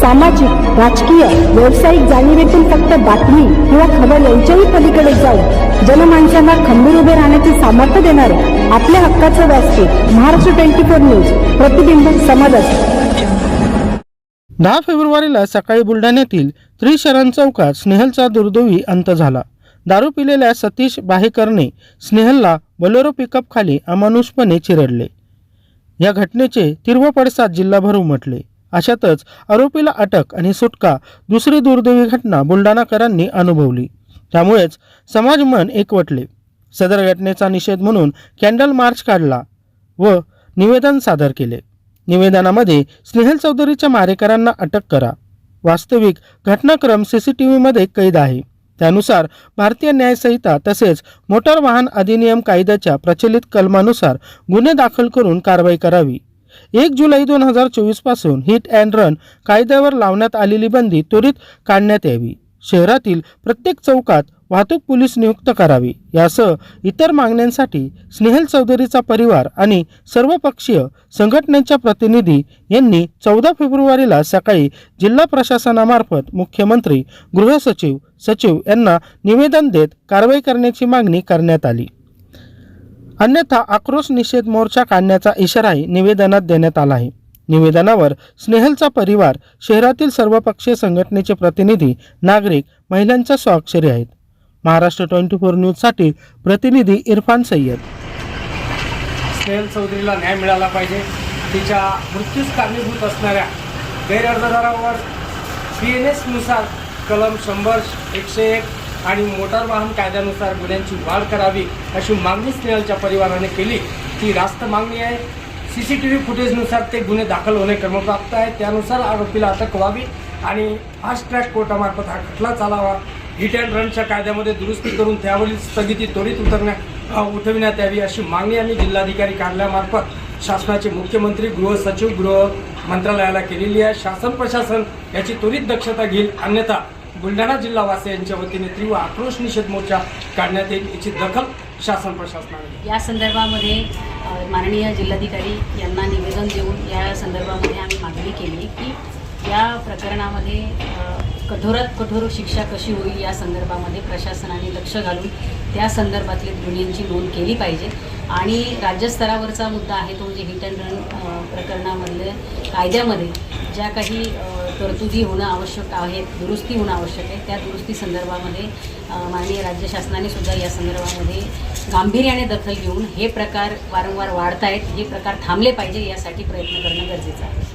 सामाजिक राजकीय व्यावसायिक जाणीवेतून फक्त बातमी किंवा खबर यांच्याही पलीकडे जाऊन जनमानसांना खंबीर उभे राहण्याचे सामर्थ्य देणारे आपल्या हक्काचं व्यासपीठ महाराष्ट्र ट्वेंटी फोर न्यूज प्रतिबिंब समाजात दहा फेब्रुवारीला सकाळी बुलढाण्यातील त्रिशरण चौकात स्नेहलचा दुर्दैवी अंत झाला. दारू पिलेल्या सतीश बाहेकरने स्नेहलला बोलेरो पिकअप खाली अमानुषपणे चिरडले. या घटनेचे तीव्र पडसाद जिल्हाभर उमटले. अशातच आरोपीला अटक आणि सुटका दुसरी दुर्दैवी घटना बुलढाणाकरांनी अनुभवली. त्यामुळेच समाज मन एकवटले. सदर घटनेचा निषेध म्हणून कॅन्डल मार्च काढला व निवेदन सादर केले. निवेदनामध्ये स्नेहल चौधरीच्या मारेकरांना अटक करा. वास्तविक घटनाक्रम सी सी टी व्हीमध्ये कैद आहे. त्यानुसार भारतीय न्यायसंहिता तसेच मोटार वाहन अधिनियम कायद्याच्या प्रचलित कलमानुसार गुन्हे दाखल करून कारवाई करावी. एक जुलै दोन हजार चोवीसपासून हिट अँड रन कायद्यावर लावण्यात आलेली बंदी त्वरित काढण्यात यावी. शहरातील प्रत्येक चौकात वाहतूक पोलीस नियुक्त करावी. यासह इतर मागण्यांसाठी स्नेहल चौधरीचा परिवार आणि सर्वपक्षीय संघटनेच्या प्रतिनिधी यांनी चौदा फेब्रुवारीला सकाळी जिल्हा प्रशासनामार्फत मुख्यमंत्री गृहसचिव सचिव यांना निवेदन देत कारवाई करण्याची मागणी करण्यात आली. अन्यथा आक्रोश निषेध मोर्चा काढण्याचा इशाराही निवेदनात देण्यात आला आहे. निवेदनावर स्नेहलचा परिवार शहरातील सर्वपक्षीय संघटनेचे प्रतिनिधी नागरिक महिलांच्या स्वाक्षरी आहेत. महाराष्ट्र ट्वेंटी फोर न्यूजसाठी प्रतिनिधी इरफान सय्यद. स्नेहल चौधरीला न्याय मिळाला पाहिजे. तिच्या मृत्यूस कारणीभूत असणाऱ्या गैरअर्जदारावर बी एन एसनुसार कलम शंभर एकशे एक आणि मोटार वाहन कायद्यानुसार गुन्ह्यांची वाढ करावी अशी मागणी स्नेहलच्या परिवाराने केली. ती रास्त मागणी आहे. सी सी टी व्ही फुटेजनुसार ते गुन्हे दाखल होणे क्रमप्राप्त आहे. त्यानुसार आरोपीला अटक व्हावी आणि फास्ट ट्रॅक कोर्टामार्फत हा खटला चालावा. हिट अँड रनच्या कायद्यामध्ये दुरुस्ती करून त्यावरील स्थगिती त्वरित उतरण्या उठविण्यात यावी अशी मागणी आम्ही जिल्हाधिकारी कार्यालयामार्फत शासनाचे मुख्यमंत्री गृह सचिव गृह मंत्रालयाला केलेली आहे. शासन प्रशासन याची त्वरित दक्षता घेईल. अन्यथा बुलढाणा जिल्हावासियांच्या वतीने तीव्र आक्रोश निषेध मोर्चा काढण्यात येईल याची दखल शासन प्रशासनाने या संदर्भामध्ये माननीय जिल्हाधिकारी यांना निवेदन देऊन या संदर्भामध्ये आम्ही मागणी केली की या प्रकरणामध्ये कठोरात कठोर शिक्षा कशी होईल या संदर्भामध्ये प्रशासनाने लक्ष घालून त्या संदर्भातली गुन्ह्यांची नोंद केली पाहिजे. आणि राज्यस्तरावरचा मुद्दा आहे तो म्हणजे हिट अँड रन प्रकरणामधले कायद्यामध्ये ज्या काही तरतुदी होणं आवश्यक आहेत दुरुस्ती होणं आवश्यक आहे त्या दुरुस्ती संदर्भामध्ये माननीय राज्य शासनाने सुद्धा या संदर्भामध्ये गांभीर्याने दखल घेऊन हे प्रकार वारंवार वाढत आहेत हे प्रकार थांबले पाहिजे यासाठी प्रयत्न करणं गरजेचं आहे.